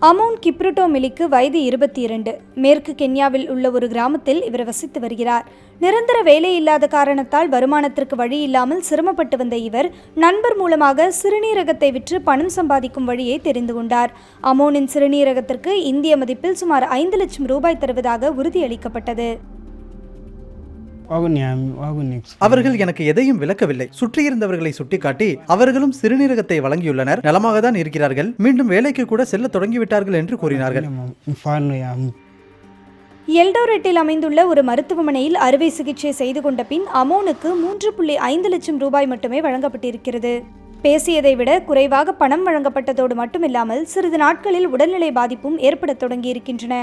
Amun கிப்ருட்டோ மிலிக்கு வயது இருபத்தி இரண்டு மேற்கு கென்யாவில் உள்ள ஒரு கிராமத்தில் இவர் வசித்து வருகிறார். நிரந்தர வேலை இல்லாத காரணத்தால் வருமானத்திற்கு வழி இல்லாமல் சிரமப்பட்டு வந்த இவர் நண்பர் மூலமாக சிறுநீரகத்தை விற்று பணம் சம்பாதிக்கும் வழியை தெரிந்து கொண்டார். அமோனின் சிறுநீரகத்திற்கு இந்திய மதிப்பில் சுமார் ஐந்து லட்சம் ரூபாய் தருவதாக உறுதியளிக்கப்பட்டது. அவர்கள் எனக்கு எதையும் விளக்கவில்லை. சுற்றியிருந்தவர்களை சுட்டிக்காட்டி அவர்களும் சிறுநீரகத்தை வழங்கியுள்ளனர். நலமாக தான் இருக்கிறார்கள். மீண்டும் வேலைக்கு கூட செல்ல தொடங்கிவிட்டார்கள் என்று கூறினார்கள். எல்டோரெட்டில் அமைந்துள்ள ஒரு மருத்துவமனையில் அறுவை சிகிச்சை செய்து கொண்ட பின் அமோனுக்கு மூன்று புள்ளி ஐந்து லட்சம் ரூபாய் மட்டுமே வழங்கப்பட்டிருக்கிறது. பேசியதை விட குறைவாக பணம் வழங்கப்பட்டதோடு மட்டுமில்லாமல் சிறிது நாட்களில் உடல்நிலை பாதிப்பும் ஏற்படத் தொடங்கியிருக்கின்றன.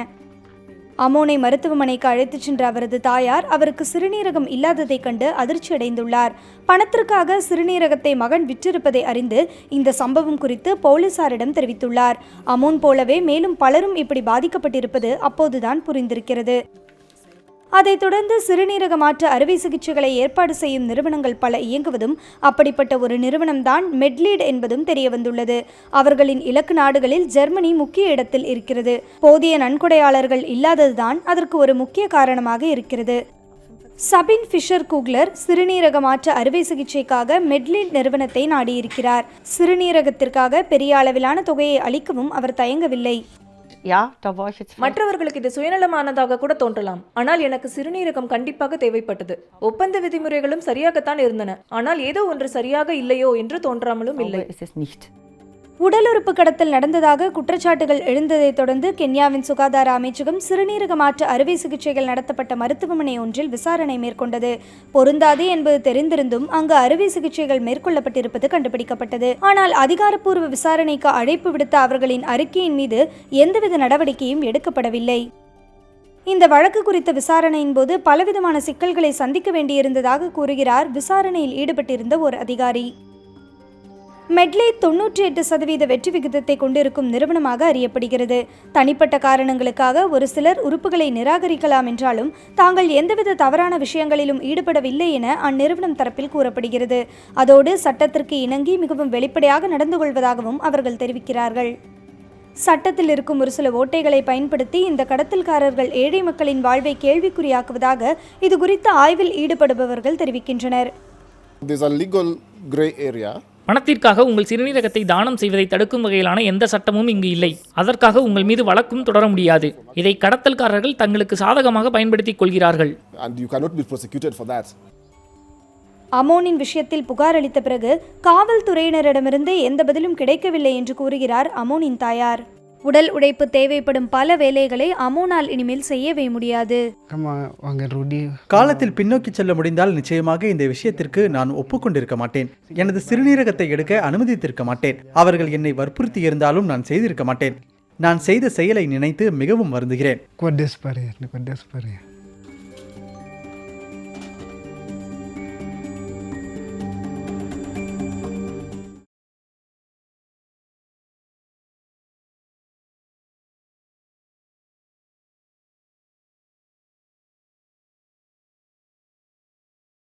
அமோனை மருத்துவமனைக்கு அழைத்துச் சென்ற அவரது தாயார் அவருக்கு சிறுநீரகம் இல்லாததைக் கண்டு அதிர்ச்சி அடைந்துள்ளார் பணத்திற்காக சிறுநீரகத்தை மகன் விற்றிருப்பதை அறிந்து இந்த சம்பவம் குறித்து போலீசாரிடம் தெரிவித்துள்ளார். அமோன் போலவே மேலும் பலரும் இப்படி பாதிக்கப்பட்டிருப்பது அப்போதுதான் புரிந்திருக்கிறது. அதைத் தொடர்ந்து சிறுநீரக மாற்று அறுவை சிகிச்சைகளை ஏற்பாடு செய்யும் நிறுவனங்கள் பல இயங்குவதும் அப்படிப்பட்ட ஒரு நிறுவனம்தான் மெட்லீட் என்பதும் தெரியவந்துள்ளது. அவர்களின் இலக்கு நாடுகளில் ஜெர்மனி முக்கிய இடத்தில் இருக்கிறது. போதிய நன்கொடையாளர்கள் இல்லாததுதான் அதற்கு ஒரு முக்கிய காரணமாக இருக்கிறது. சபின் ஃபிஷர் கூக்லர் சிறுநீரக மாற்று அறுவை சிகிச்சைக்காக மெட்லீட் நிறுவனத்தை நாடியிருக்கிறார். சிறுநீரகத்திற்காக பெரிய அளவிலான தொகையை அளிக்கவும் அவர் தயங்கவில்லை. மற்றவர்களுக்கு இது சுயநலமானதாக கூட தோன்றலாம். ஆனால் எனக்கு சிறுநீரகம் கண்டிப்பாக தேவைப்பட்டது. ஒப்பந்த விதிமுறைகளும் சரியாகத்தான் இருந்தன. ஆனால் ஏதோ ஒன்று சரியாக இல்லையோ என்று தோன்றாமலும் இல்லை. உடல் உறுப்பு கடத்தல் நடந்ததாக குற்றச்சாட்டுகள் எழுந்ததைத் தொடர்ந்து கென்யாவின் சுகாதார அமைச்சகம் சிறுநீரக மாற்று அறுவை சிகிச்சைகள் நடத்தப்பட்ட மருத்துவமனை ஒன்றில் விசாரணை மேற்கொண்டது. பொருந்தாது என்பது தெரிந்திருந்தும் அங்கு அறுவை சிகிச்சைகள் மேற்கொள்ளப்பட்டிருப்பது கண்டுபிடிக்கப்பட்டது. ஆனால் அதிகாரப்பூர்வ விசாரணைக்கு அழைப்பு விடுத்த அவர்களின் அறிக்கையின் மீது எந்தவித நடவடிக்கையும் எடுக்கப்படவில்லை. இந்த வழக்கு குறித்த விசாரணையின் போது பலவிதமான சிக்கல்களை சந்திக்க வேண்டியிருந்ததாக கூறுகிறார். விசாரணையில் ஈடுபட்டிருந்த ஒரு அதிகாரி. மெட்லே தொன்னூற்றி எட்டு சதவீத வெற்றி விகிதத்தை கொண்டிருக்கும் நிறுவனமாக அறியப்படுகிறது. தனிப்பட்ட காரணங்களுக்காக ஒரு சிலர் உறுப்புகளை நிராகரிக்கலாம் என்றாலும் தாங்கள் எந்தவித தவறான விஷயங்களிலும் ஈடுபடவில்லை என அந்நிறுவனம் தரப்பில் கூறப்படுகிறது. அதோடு சட்டத்திற்கு இணங்கி மிகவும் வெளிப்படையாக நடந்து கொள்வதாகவும் அவர்கள் தெரிவிக்கிறார்கள். சட்டத்தில் இருக்கும் ஒரு சில ஓட்டைகளை பயன்படுத்தி இந்த கடத்தல்காரர்கள் ஏழை மக்களின் வாழ்வை கேள்விக்குறியாக்குவதாக இது குறித்த ஆய்வில் ஈடுபடுபவர்கள் தெரிவிக்கின்றனர். There's a legal gray area. பணத்திற்காக உங்கள் சிறுநீரகத்தை தானம் செய்வதை தடுக்கும் வகையிலான எந்த சட்டமும் இங்கு இல்லை. அதற்காக உங்கள் மீது வழக்கும் தொடர முடியாது. இதை கடத்தல்காரர்கள் தங்களுக்கு சாதகமாக பயன்படுத்திக் கொள்கிறார்கள். And you cannot be prosecuted for that. அமோனின் விஷயத்தில் புகார் அளித்த பிறகு காவல்துறையினரிடமிருந்து எந்த பதிலும் கிடைக்கவில்லை என்று கூறுகிறார் அமோனின் தாயார். உடல் உழைப்பு தேவைப்படும் பல வேலைகளை அமோனால் இனிமேல் செய்யவே முடியாது. காலத்தில் பின்னோக்கி செல்ல முடிந்தால் நிச்சயமாக இந்த விஷயத்திற்கு நான் ஒப்புக்கொண்டிருக்க மாட்டேன். எனது சிறுநீரகத்தை எடுக்க அனுமதித்திருக்க மாட்டேன். அவர்கள் என்னை வற்புறுத்தி இருந்தாலும் நான் செய்திருக்க மாட்டேன். நான் செய்த செயலை நினைத்து மிகவும் வருந்துகிறேன்.